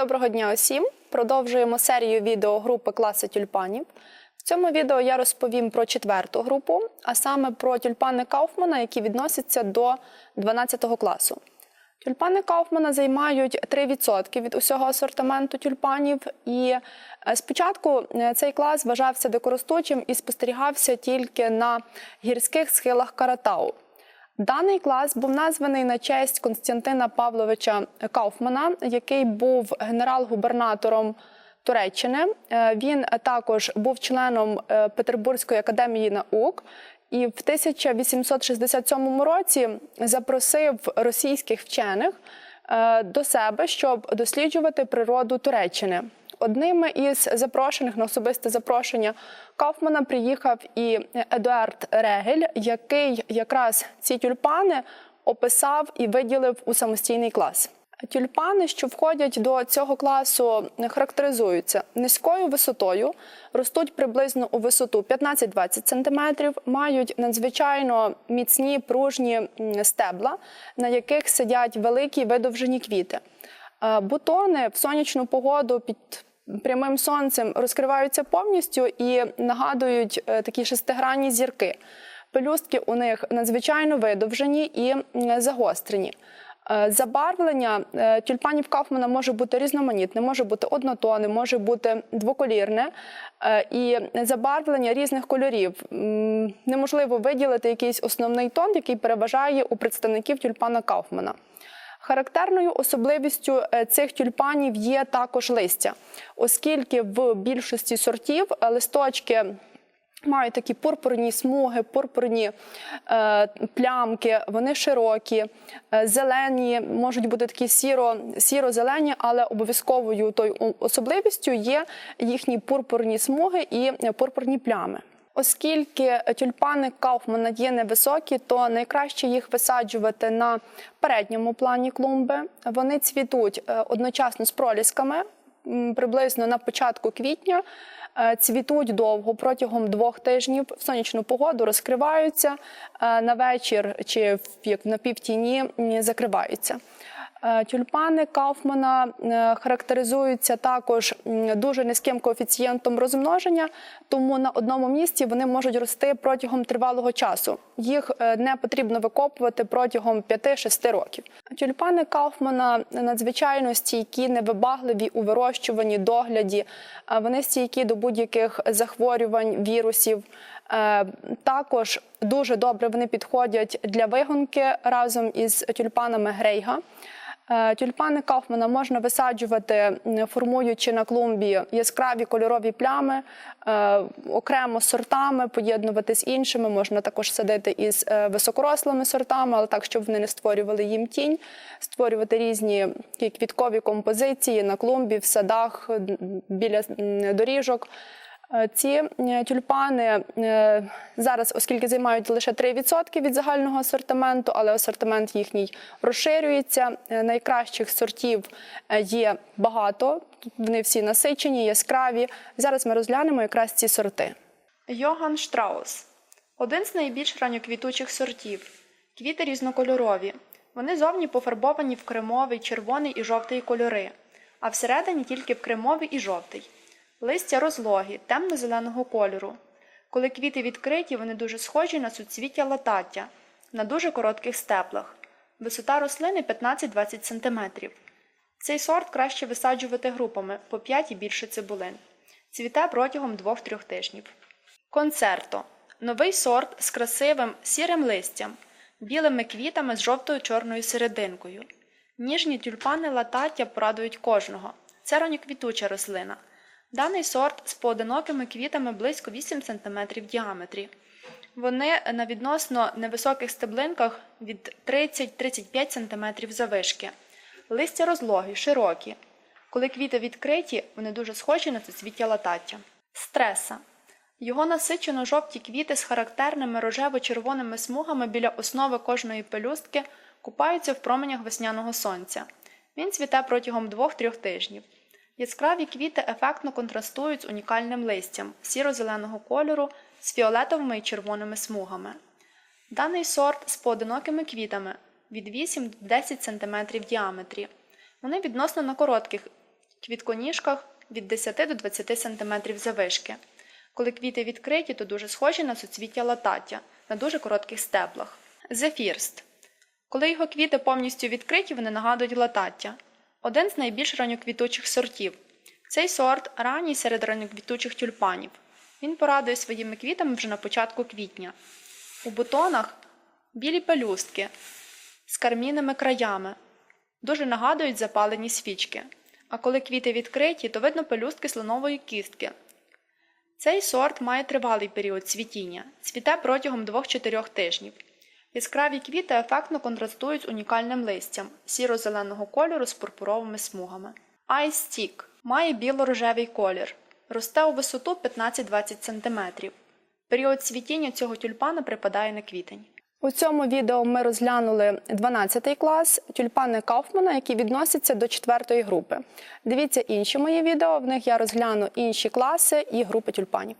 Доброго дня усім! Продовжуємо серію відео групи класи тюльпанів. В цьому відео я розповім про четверту групу, а саме про тюльпани Кауфмана, які відносяться до 12 класу. Тюльпани Кауфмана займають 3% від усього асортименту тюльпанів. І е, спочатку е, цей клас вважався дикоростучим і спостерігався тільки на гірських схилах Каратау. Даний клас був названий на честь Константина Павловича Кауфмана, який був генерал-губернатором Туреччини. Е, Він також був членом е, Петербурзької академії наук. І в 1867 році запросив російських вчених е, до себе, щоб досліджувати природу Туреччини. Одним із запрошених на особисте запрошення Кауфмана приїхав і Едуард Регель, який якраз ці тюльпани описав і виділив у самостійний клас. Тюльпани, що входять до цього класу, характеризуються низькою висотою, ростуть приблизно у висоту 15-20 см, мають надзвичайно міцні пружні стебла, на яких сидять великі видовжені квіти. Е, Бутони в сонячну погоду під прямим сонцем розкриваються повністю і нагадують е, такі шестигранні зірки. Пелюстки у них надзвичайно видовжені і загострені. Е, Забарвлення е, тюльпанів Кауфмана може бути різноманітне, може бути однотонне, може бути двоколірне. І забарвлення різних кольорів. Неможливо виділити якийсь основний тон, який переважає у представників тюльпана Кауфмана. Характерною особливістю е, цих тюльпанів є також листя, оскільки в більшості сортів е, листочки мають такі пурпурні смуги, пурпурні е, плямки, вони широкі, е, зелені, можуть бути такі сіро, сіро-зелені, але обов'язковою тою особливістю є їхні пурпурні смуги і пурпурні плями. Оскільки тюльпани Кауфмана є невисокі, то найкраще їх висаджувати на передньому плані клумби. Вони цвітуть е, одночасно з пролісками, приблизно на початку квітня. Е, Цвітуть довго протягом двох тижнів в сонячну погоду розкриваються е, на вечір чи як на півтіні закриваються. Е, Тюльпани Кауфмана е, характеризуються також дуже низьким коефіцієнтом розмноження, тому на одному місці вони можуть рости протягом тривалого часу. Їх е, не потрібно викопувати протягом 5-6 років. Тюльпани Кауфмана надзвичайно стійкі, невибагливі у вирощуванні, догляді. Вони стійкі до будь-яких захворювань, вірусів. Також дуже добре вони підходять для вигонки разом із тюльпанами Грейга. Е, Тюльпани Кауфмана можна висаджувати, формуючи на клумбі яскраві кольорові плями, е, окремо сортами, поєднувати з іншими. Можна також садити із е, високорослими сортами, але так, щоб вони не створювали їм тінь, створювати різні квіткові композиції на клумбі, в садах, біля доріжок. Е, Ці е, тюльпани е, зараз, оскільки займають лише 3% від загального асортименту, але асортимент їхній розширюється. Найкращих сортів є багато, вони всі насичені, яскраві. Зараз ми розглянемо якраз ці сорти. Йоган Штраус один з найбільш ранньоквітучих сортів. Квіти різнокольорові. Вони зовні пофарбовані в кремовий, червоний і жовтий кольори, а всередині тільки в кремовий і жовтий. Листя розлогі, темно-зеленого кольору. Коли квіти відкриті, вони дуже схожі на суцвіття латаття на дуже коротких стеблах. Висота рослини 15-20 см. Цей сорт краще висаджувати групами по 5 і більше цибулин. Цвіте протягом 2-3 тижнів. Концерто новий сорт з красивим сірим листям, білими квітами з жовтою чорною серединкою. Ніжні тюльпани латаття порадують кожного. Це ранньоквітуча рослина. Даний сорт з поодинокими квітами близько 8 см в діаметрі. Вони на відносно невисоких стеблинках від 30-35 см завишки. Листя розлогі, широкі. Коли квіти відкриті, вони дуже схожі на суцвіття латаття. Стреса. Його насичено жовті квіти з характерними рожево-червоними смугами біля основи кожної пелюстки купаються в променях весняного сонця. Він цвіте протягом 2-3 тижнів. Яскраві квіти ефектно контрастують з унікальним листям сіро-зеленого кольору з фіолетовими і червоними смугами. Даний сорт з поодинокими квітами від 8 до 10 см в діаметрі. Вони відносно на коротких квітконіжках від 10 до 20 см завишки. Коли квіти відкриті, то дуже схожі на суцвіття латаття на дуже коротких стеблах. Зефірст. Коли його квіти повністю відкриті, вони нагадують латаття. Один з найбільш ранньоквітучих сортів. Цей сорт ранній серед ранньоквітучих тюльпанів. Він порадує своїми квітами вже на початку квітня. У бутонах білі пелюстки з кармінними краями. Дуже нагадують запалені свічки. А коли квіти відкриті, то видно пелюстки слонової кістки. Цей сорт має тривалий період цвітіння, цвіте протягом 2-4 тижнів. Яскраві квіти ефектно контрастують з унікальним листям сіро-зеленого кольору з пурпуровими смугами. Stick має біло-рожевий колір, росте у висоту 15-20 см. Період цвітіння цього тюльпана припадає на квітень. У цьому відео ми розглянули 12 клас тюльпани Кауфмана, які відносяться до 4 групи. Дивіться інші мої відео, в них я розгляну інші класи і групи тюльпанів.